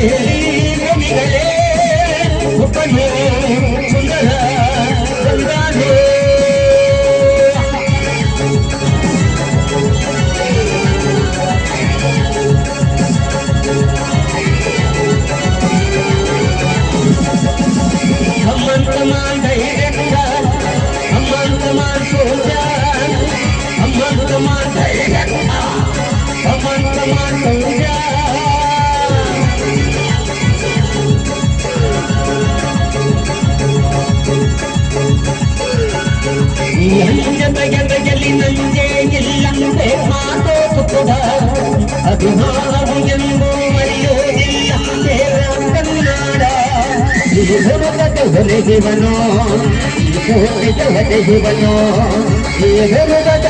Hey, hey, hey, hey, ನಂಜೆಯಲ್ಲಿ ನಂಜೆ ಇಲ್ಲ ಮಾತೋತು ಕೂಡ ಅಭಿಮಾನವು ಎಂದು ಮರೆಯೋದಿಲ್ಲ ದೇವ ಕನ್ನಡ ಇದು ಹೊರಗದ ಹೊರಗಿವನೋ ಈ ಕೋಟೆದ ಹೊರಗಿವನೋ ಈ ಹೊರಗದ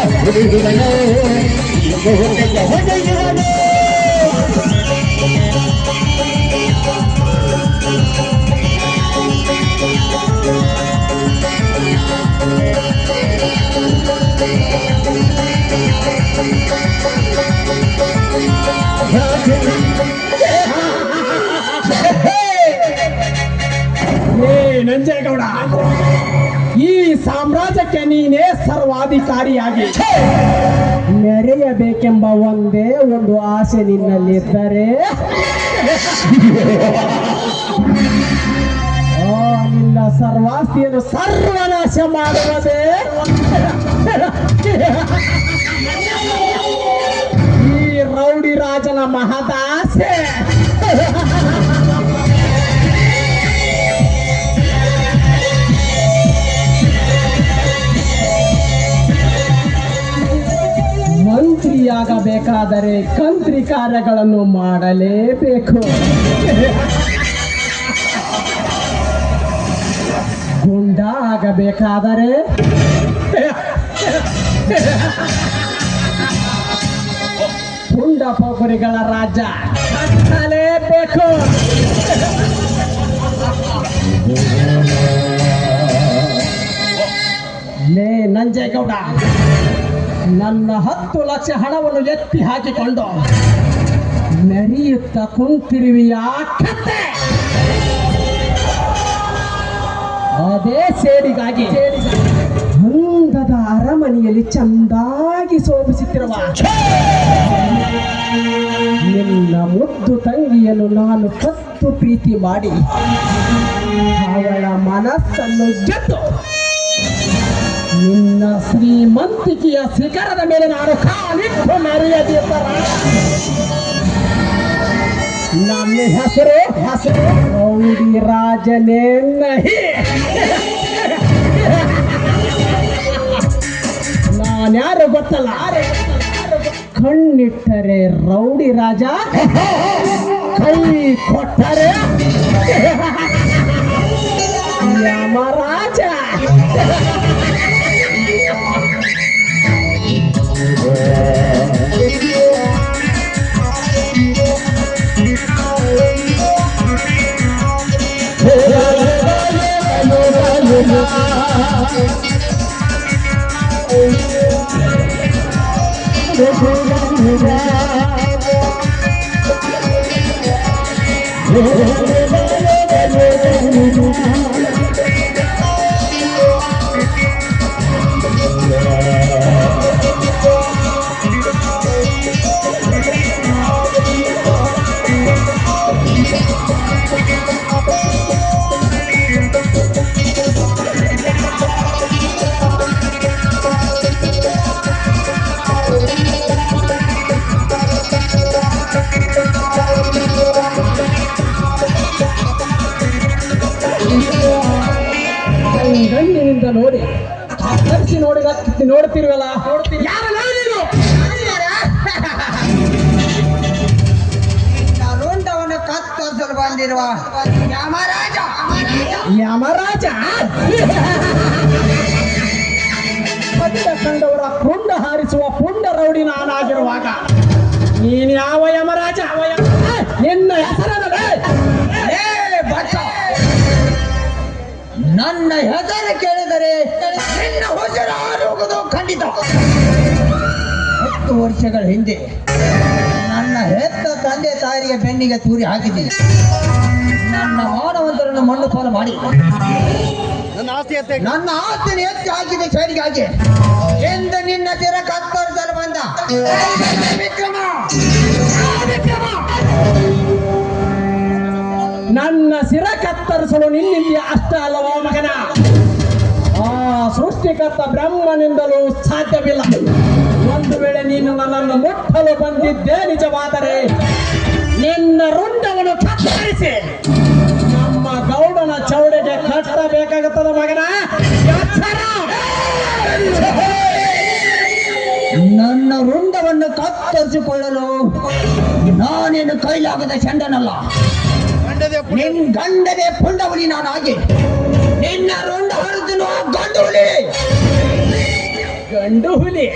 ನೀನೇ ಸರ್ವಾಧಿಕಾರಿಯಾಗಿ. ಮೆರೆಯಬೇಕೆಂಬ ಒಂದೇ ಒಂದು ಆಸೆ ನಿನ್ನಲ್ಲಿದ್ದರೆ. ನಿನ್ನ ಸರ್ವಾಸ್ತಿಯನ್ನು ಸರ್ವನಾಶ ಮಾಡುವುದೇ. ಈ ರೌಡಿ ರಾಜನ ಮಹದಾಸೆ. ಮಂತ್ರಿಯಾಗಬೇಕಾದರೆ ಕಂತ್ರಿ ಕಾರ್ಯಗಳನ್ನು ಮಾಡಲೇಬೇಕು. ಗುಂಡ ಆಗಬೇಕಾದರೆ ಪೋಖರಿಗಳ ರಾಜ ಕಟ್ಟಲೇಬೇಕು. ಲೇ ನಂಜೇಗೌಡ. ನನ್ನ ಹತ್ತು ಲಕ್ಷ ಹಣವನ್ನು ಎತ್ತಿ ಹಾಕಿಕೊಂಡು ನರಿಯುತ್ತ ಕುಂತಿರುವಿಯ ಯಾಕೆ ಅದೇ ಸೇಡಿಗಾಗಿ ಮುಂದದ ಅರಮನೆಯಲ್ಲಿ ಚಂದಾಗಿ ಶೋಭಿಸುತ್ತಿರುವ ನಿನ್ನ ಮುದ್ದು ತಂಗಿಯನ್ನು ನಾನು ಕತ್ತು ಪ್ರೀತಿ ಮಾಡಿ ಅವಳ ಮನಸ್ಸನ್ನು ಗೆದ್ದು ನಿನ್ನ ಶ್ರೀಮಂತಿಕೆಯ ಶಿಖರದ ಮೇಲೆ ನಾನು ಕಾಲಿಟ್ಟು ಮೆರೆಯದಿದ್ದರ ನನ್ನ ಹೆಸರು ಹೆಸರು ರೌಡಿ ರಾಜನೇ ನಹಿ. ನಾನ್ಯಾರು ಗೊತ್ತಲ್ಲ? ಕಣ್ಣಿಟ್ಟರೆ ರೌಡಿ ರಾಜ, ಕೈ ಕೊಟ್ಟರೆ ಯಮರಾಜ ನೋಡಿ. ತರಿಸಿ ನೋಡಿ ನೋಡ್ತಿರ್ವಲ್ಲ? ಕತ್ತರಿಸಲು ಬಂದಿರುವ ಯಮರಾಜ ಯಮರಾಜ ಕಂಡವರ ಪುಂಡ ಹಾರಿಸುವ ಪುಂಡ ರೌಡಿ ನಾನಾಗಿರುವಾಗ ನೀನ್ ಯಾವ ಯಮರಾಜ? ನಿನ್ನ ಹೆಸರಲ್ಲವೇ ನನ್ನ ಹೆಸರು ಕೇಳಿದರೆ ನಿನ್ನ ಆರೋಗ್ಯದ ಖಂಡಿತ. ಹತ್ತು ವರ್ಷಗಳ ಹಿಂದೆ ನನ್ನ ಹೆತ್ತ ತಂದೆ ತಾಯಿಯ ಬೆನ್ನಿಗೆ ತೂರಿ ಹಾಕಿದೆ. ನನ್ನ ಮಾನವಂತರನ್ನು ಮಣ್ಣು ಪಾಲು ಮಾಡಿ. ನನ್ನ ಆಸ್ತಿ ನನ್ನ ಆಸ್ತಿನ ಎತ್ತಿ ಹಾಕಿದೆ ಸೈಡ್ಗೆ ಹಾಕಿ ಎಂದು ನಿನ್ನ ತೀರ ಕತ್ತರಿಸಲು ಬಂದ. ವಿಕ್ರಮ! ನನ್ನ ಸಿರ ಕತ್ತರಿಸಲು ನಿನ್ನಿಂದ ಅಷ್ಟ ಅಲ್ಲವೋ ಮಗನ? ಆ ಸೃಷ್ಟಿಕರ್ತ ಬ್ರಹ್ಮನಿಂದಲೂ ಸಾಧ್ಯವಿಲ್ಲ. ಒಂದು ವೇಳೆ ನೀನು ನನ್ನನ್ನು ಮುಟ್ಟಲು ಬಂದಿದ್ದೇ ನಿಜವಾದರೆ ನಿನ್ನ ರುಂಡವನ್ನು ಕತ್ತರಿಸಿ ನಮ್ಮ ಗೌಡನ ಚೌಡೆಗೆ ಕಟ್ಟಬೇಕಾಗುತ್ತದೆ ಮಗನ! ನನ್ನ ರುಂಡವನ್ನು ಕತ್ತರಿಸಿಕೊಳ್ಳಲು ನಾನೇನು ಕೈಲಾಗದ ಚಂಡನಲ್ಲ. ನಿನ್ ಗಂಡನೇ ಪುಂಡವಲಿ ನಾನಾಗಿ ನಿನ್ನ ರೊಂಡ ಹೊರದನು ಗಂಡು ಹುಲಿ ಗಂಡು ಹುಲಿ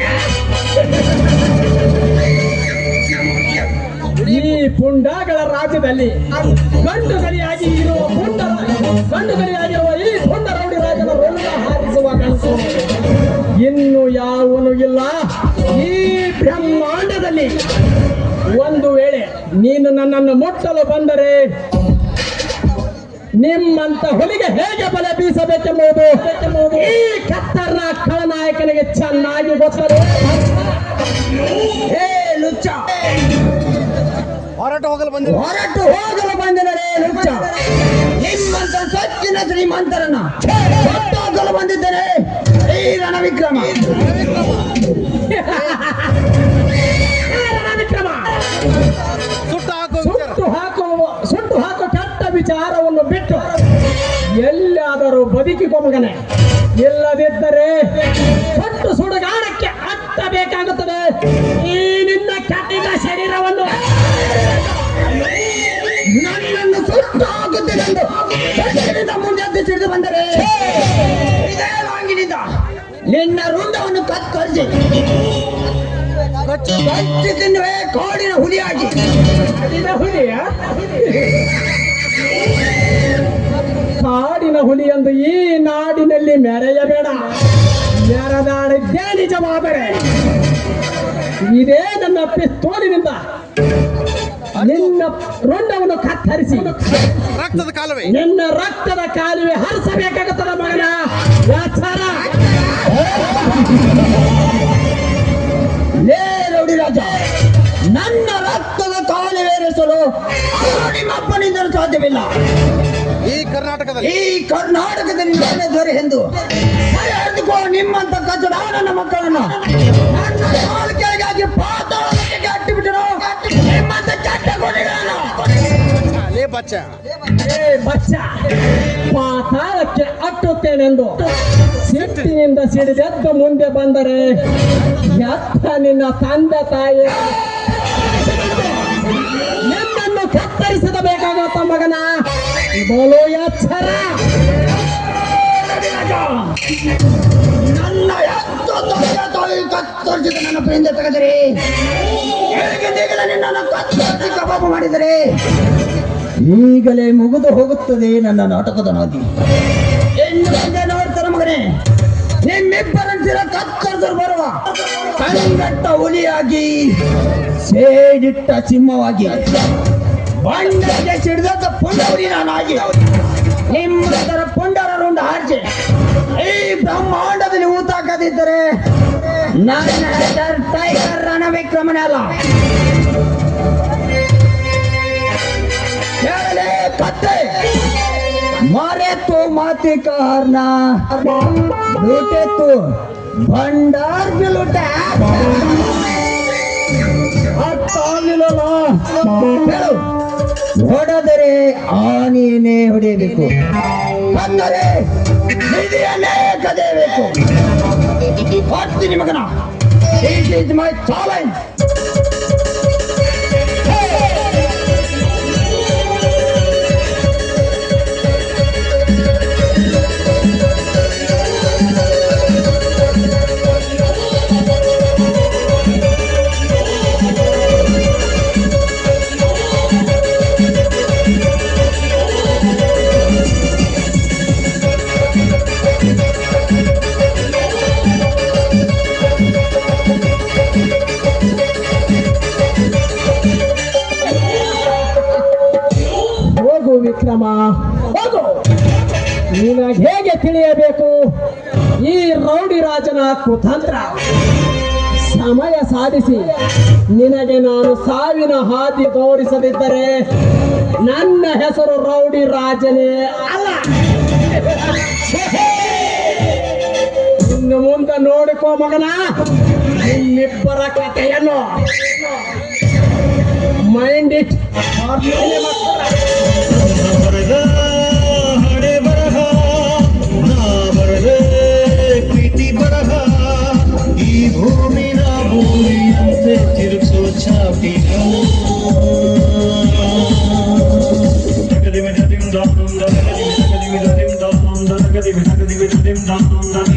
ಈ ಪುಂಡಗಳ ರಾಜ್ಯದಲ್ಲಿ ಗಂಡು ಗಲಿಯಾಗಿ ಇರುವ ಪುಂಡ ಗಂಡು ಗಲಿಯಾಗಿರುವ ಈ ಪುಂಡ ರೌಡಿ ರಾಜನ ಹಾರಿಸುವ ಕನಸು ಇನ್ನು ಯಾವನು ಇಲ್ಲ. ಈ ಬ್ರಹ್ಮಾಂಡದಲ್ಲಿ ಒಂದು ವೇಳೆ ನೀನು ನನ್ನನ್ನು ಮುಟ್ಟಲು ಬಂದರೆ ನಿಮ್ಮಂತ ಹುಲಿಗೆ ಹೇಗೆ ಬಲೆ ಬೀಸಬೇಕೆಂಬುದು ಈ ಕತ್ತರ್ನ ಖಳನಾಯಕನಿಗೆ ಚೆನ್ನಾಗಿ ಗೊತ್ತದೆ. ಹೇ ಲುಚ್ಚ. ಹೋರಾಟ ಹೋಗಲು ಬಂದ ಹೊರಟು ಹೋಗಲು ಬಂದಿದ್ದಾರೆ ಲುಚ್ಚ. ನಿಮ್ಮಂತ ಸಚ್ಚಿನ ಶ್ರೀಮಂತರನ್ನ ಹೊತ್ತೋಗಲು ಬಂದಿದ್ದರೆ ಈ ರಣ ಬದುಕಿಕೊ ಮಗನೆ ಇಲ್ಲದಿದ್ದರೆ ಸುಟ್ಟು ಸುಡುಗಾಡಕ್ಕೆ ಹತ್ತಬೇಕಾಗುತ್ತದೆ ಈ ನಿನ್ನ ಕೆಟ್ಟಿದ ಶರೀರವನ್ನು ನನ್ನನ್ನು ಸುಟ್ಟು ಹಾಕುತ್ತೇನೆಂದು ಸಜ್ಜನಿಂದ ಮುಂದೆ ಸಿಡಿದು ಬಂದರೆ ಇದೇ ಲಾಂಗಿನಿಂದ ನಿನ್ನ ರುಂಡವನ್ನು ಕತ್ತರಿಸಿ ಕಚ್ಚು ತಿನ್ನುವೆ ಕಾಡಿನ ಹುಲಿಯಾಗಿ. ಹುಲಿಯ? ಕಾಡಿನ ಹುಲಿ ಎಂದು ಈ ನಾಡಿನಲ್ಲಿ ಮೆರೆಯಬೇಡ. ಮೆರೆದಾಡಿದ್ದೇ ನಿಜವಾದರೆ ಇದೇ ನನ್ನ ಪಿಸ್ತೋಲಿನಿಂದ ನಿನ್ನ ರೊಂಡವನ್ನು ಕತ್ತರಿಸಿ. ರಕ್ತದ ಕಾಲುವೆ. ನಿನ್ನ ರಕ್ತದ ಕಾಲುವೆ ಹರಿಸಬೇಕಾಗುತ್ತದ ಮಗನ. ವ್ಯಾಚಾರ. ಲೇ ರೌಡಿ ರಾಜ ನನ್ನ ರಕ್ತದ ಕಾಲುವೆ ಹರಿಸಲು ನಿಮ್ಮಪ್ಪನಿಂದಲೂ ಸಾಧ್ಯವಿಲ್ಲ. ಕರ್ನಾಟಕದಲ್ಲಿ. ಈ ಕರ್ನಾಟಕದಲ್ಲಿ ನಾನೇ ದೊರೆ ಎಂದು ಹರಿದುಕೋ ನಿಮ್ಮಂತ ಕಚಡ ನನ್ನ ಮಕ್ಕಳನ್ನು ನನ್ನ ಪಾತಾಳಕ್ಕೆ ಕಟ್ಟಿಬಿಟ್ಟರು ನಿಮ್ಮಂತ ಕೆಟ್ಟ ಕೊನೆಗಳನ್ನು ಲೇ ಬಚ್ಚ. ಏ ಬಚ್ಚ ಪಾತಾಳಕ್ಕೆ ಅಟ್ಟುತ್ತೇನೆಂದು ಸಿಟ್ಟಿನಿಂದ ಸಿಡಿದೆದ್ದು ಮುಂದೆ ಬಂದರೆ ಎತ್ತ ನಿನ್ನ ತಂದೆ ತಾಯಿ. ನಿನ್ನನ್ನು ಕತ್ತರಿಸದ ಬೇಕಾಗುತ್ತ ಮಗನ. ಬಲು ಎಚ್ಚರ ನನ್ನ ಎತ್ತು ನನ್ನ ಪ್ರೇಂದ ತೆಗೆದರೆ ನಿನ್ನನ್ನು ಕತ್ತರಿಸಿ ಕಬಾಬು ಮಾಡಿದರೆ ಈಗಲೇ ಮುಗಿದು ಹೋಗುತ್ತದೆ ನನ್ನ ನಾಟಕದ ನಾದಿ ಇನ್ನು ಮುಂದೆ ನೋಡ್ತಾರ ಮಗನೇ. ನಿಮ್ಮಿಬ್ಬರಂತಿರ ಕತ್ತರಿಸಲು ಬರುವ. ಕಣ್ಣಟ್ಟ ಹುಲಿಯಾಗಿ, ಸೇಡಿಟ್ಟ ಸಿಂಹವಾಗಿ. ಬಂಡಗೆ ಸಿಡಿದ ಪುಂಡವರಿ ನಾನಾಗಿ ನಿಮ್ಮದರ ಪುಂಡರ ರುಂಡ ಆರ್ಜೆ ಈ ಬ್ರಹ್ಮಾಂಡದಲ್ಲಿ ಊತಾಕದಿದ್ದರೆ ನನ್ನ ಹೆಸರು ಟೈಗರ್ ರಣ ವಿಕ್ರಮನೇ ಅಲ್ಲ. ಕೇಳಲೇ ಕತ್ತೆ ಮರೆತು ಮಾತಿ ಕಾರ್ನ ಲೂಟೆತ್ತು ಭಂಡಾರ್ ಲೂಟ. ಅತ್ತಾಗಲಿಲ್ಲಲ್ಲ ಹೇಳು. ಹೊಡೆದರೆ ಆನೆಯನ್ನೇ ಹೊಡೆಯಬೇಕು. ಅಂದರೆ ನಿಧಿಯನ್ನೇ ಕದಿಯಬೇಕು. ಬರ್ತೀನಿ ಮಗನ. This is my challenge. ಹೋಗು. ನಿನಗೆ ಹೇಗೆ ತಿಳಿಯಬೇಕು? ಈ ರೌಡಿ ರಾಜನ ಕುತಂತ್ರ. ಸಮಯ ಸಾಧಿಸಿ. ನಿನಗೆ ನಾನು ಸಾವಿನ ಹಾದಿ ತೋರಿಸದಿದ್ದರೆ ನನ್ನ ಹೆಸರು ರೌಡಿ ರಾಜನೇ ಅಲ್ಲ. ಇನ್ನು ಮುಂದೆ ನೋಡಿಕೋ ಮಗನ. ನಿನ್ನಿಬ್ಬರ ಕಥೆಯನ್ನು. Mind it rotunda.